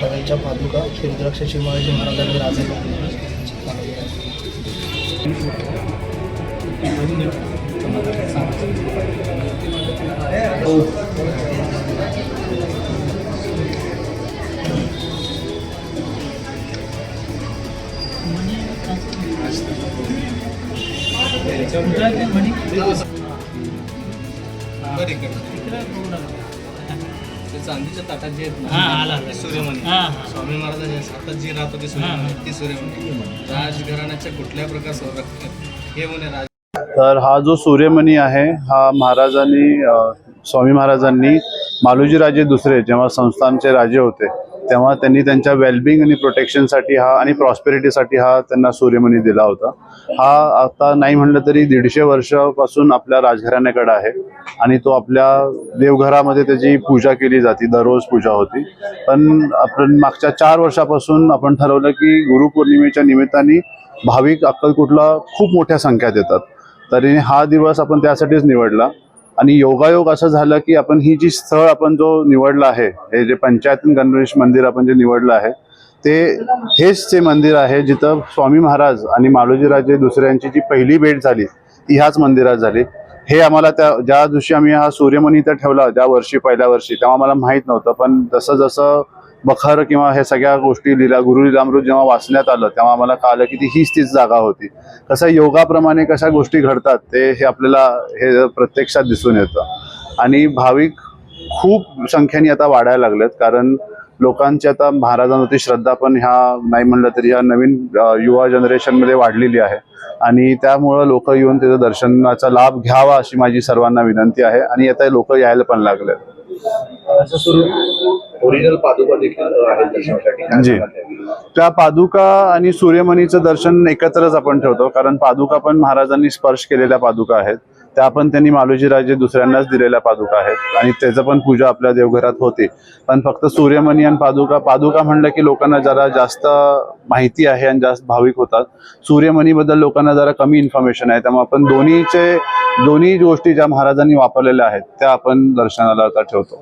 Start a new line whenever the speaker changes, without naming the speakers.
त्यांच्या पादुका रुद्राक्ष शिवाजी महाराजांनी राजे मनी
ते चांदीच्या ताटात जे आहेत
हा, आला.
सूर्यमणी
हा, हा.
स्वामी महाराजांच्या हातात जी राहत होती सूर्यमणी ती सूर्यमणी राजघराण्याच्या कुठल्या प्रकार हे म्हणे राज
तर हा जो सूर्यमणी आहे हा महाराजांनी अ, स्वामी महाराजांनी मालोजीराजे दुसरे जेव्हा संस्थानचे राजे होते तेव्हा त्यांनी त्यांच्या वेलबिंग आणि प्रोटेक्शनसाठी हा आणि प्रॉस्पेरिटीसाठी हा त्यांना सूर्यमणी दिला होता. हा आता नाही म्हणलं तरी दीडशे वर्षापासून आपल्या राजघराण्याकडे आहे आणि तो आपल्या देवघरामध्ये त्याची पूजा केली जाते दररोज पूजा होती. पण आपण मागच्या चार वर्षापासून आपण ठरवलं की गुरुपौर्णिमेच्या निमित्ताने भाविक अक्कलकोटला खूप मोठ्या संख्यात येतात. तरी हा दिवस आपण त्यासाठीच निवडला. आणि योगायोग असं झालं की आपण ही जी स्थळ आपण जो निवडला आहे हे जे पंचायत गणेश मंदिर आपण जे निवडलं आहे ते हेच ते मंदिर आहे जिथं स्वामी महाराज आणि मालोजीराजे दुसऱ्यांची जी पहिली भेट झाली ती ह्याच मंदिरात झाली. हे आम्हाला त्या ज्या दिवशी आम्ही हा सूर्यमणी इथं ठेवला ज्या वर्षी पहिल्या वर्षी तेव्हा आम्हाला माहीत नव्हतं पण जसं जसं बखर किंवा ह्या सगळ्या गोष्टी लिला गुरु लिलामृत जेव्हा वाचण्यात आलं तेव्हा आम्हाला कळलं की ती हीच तीच जागा होती. कसं योगाप्रमाणे कशा गोष्टी घडतात ते हे आपल्याला हे प्रत्यक्षात दिसून येतं. आणि भाविक खूप संख्येने आता वाढायला लागलेत कारण लोकांची आता महाराजांवरती श्रद्धा पण ह्या नाही म्हणलं तरी या नवीन युवा जनरेशनमध्ये वाढलेली आहे. आणि त्यामुळं लोक येऊन त्याचं दर्शनाचा लाभ घ्यावा अशी माझी सर्वांना विनंती आहे. आणि आता लोक यायला पण लागलेत.
ओरिजिनल पादुका देखील
जी. त्या पादुका आणि सूर्यमणीचं दर्शन एकत्रच आपण ठेवतो कारण पादुका पण महाराजांनी स्पर्श केलेल्या पादुका आहेत. त्या पण त्यांनी मालोजीराजे दुसऱ्यांनाच दिलेल्या पादुका आहेत. आणि त्याचं पण पूजा आपल्या देवघरात होते. पण फक्त सूर्यमणी आणि पादुका पादुका म्हणलं की लोकांना जरा जास्त माहिती आहे आणि जास्त भाविक होतात. सूर्यमणीबद्दल लोकांना जरा कमी इन्फॉर्मेशन आहे. त्यामुळे आपण दोन्हीचे दोन्ही गोष्टी ज्या महाराजांनी वापरलेल्या आहेत त्या आपण दर्शनाला आता ठेवतो.